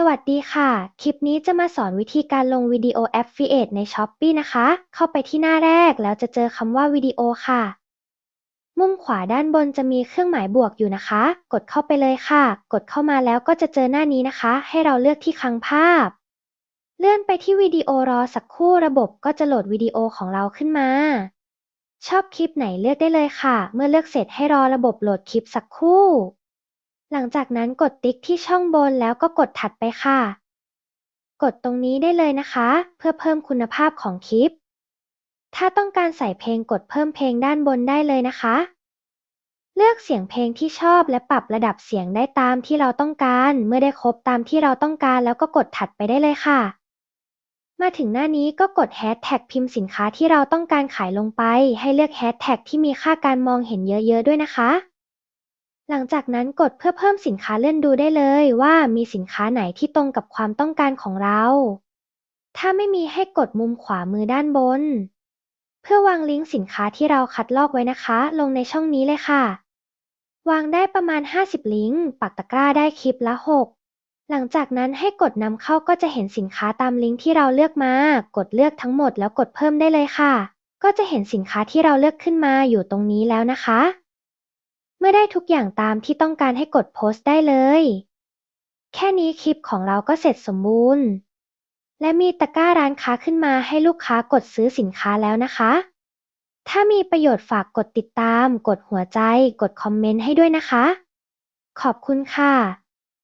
สวัสดีค่ะ คลิปนี้จะมาสอนวิธีการลงวิดีโอ Affiliate ใน Shopee นะคะ เข้าไปที่หน้าแรกแล้วจะเจอคำว่าวิดีโอค่ะ มุมขวาด้านบนจะมีเครื่องหมายบวกอยู่นะคะ กดเข้าไปเลยค่ะ กดเข้ามาแล้วก็จะเจอหน้านี้นะคะ ให้เราเลือกที่คลังภาพ เลื่อนไปที่วิดีโอรอสักครู่ระบบก็จะโหลดวิดีโอของเราขึ้นมา ชอบคลิปไหนเลือกได้เลยค่ะ เมื่อเลือกเสร็จให้รอระบบโหลดคลิปสักครู่ หลังจากนั้นกดติ๊กที่ช่องบนแล้วก็กดถัดไปค่ะ กดตรงนี้ได้เลยนะคะ เพื่อเพิ่มคุณภาพของคลิป ถ้าต้องการใส่เพลงกดเพิ่มเพลงด้านบนได้เลยนะคะ เลือกเสียงเพลงที่ชอบและปรับระดับเสียงได้ตามที่เราต้องการ เมื่อได้ครบตามที่เราต้องการแล้วก็กดถัดไปได้เลยค่ะ มาถึงหน้านี้ก็กดแฮชแท็กพิมพ์สินค้าที่เราต้องการขายลงไป ให้เลือกแฮชแท็กที่มีค่าการมองเห็นเยอะๆด้วยนะคะ หลังจากนั้นกดเพื่อเพิ่มสินค้าเลื่อนดูได้เลยว่ามีสินค้าไหนที่ตรงกับความต้องการของเรา ถ้าไม่มีให้กดมุมขวามือด้านบน เพื่อวางลิงก์สินค้าที่เราคัดลอกไว้นะคะ ลงในช่องนี้เลยค่ะ วางได้ประมาณ 50 ลิงก์ ปักตะกร้าได้คลิปละ 6 หลังจากนั้นให้กดนำเข้าก็จะเห็นสินค้าตามลิงก์ที่เราเลือกมา กดเลือกทั้งหมดแล้วกดเพิ่มได้เลยค่ะ ก็จะเห็นสินค้าที่เราเลือกขึ้นมาอยู่ตรงนี้แล้วนะคะ เมื่อได้ทุกอย่างตามที่ต้องการให้กดโพสต์ได้เลย แค่นี้คลิปของเราก็เสร็จสมบูรณ์ และมีตะกร้าร้านค้าขึ้นมาให้ลูกค้ากดซื้อสินค้าแล้วนะคะ ถ้ามีประโยชน์ฝากกดติดตาม กดหัวใจ กดคอมเมนต์ให้ด้วยนะคะ ขอบคุณค่ะ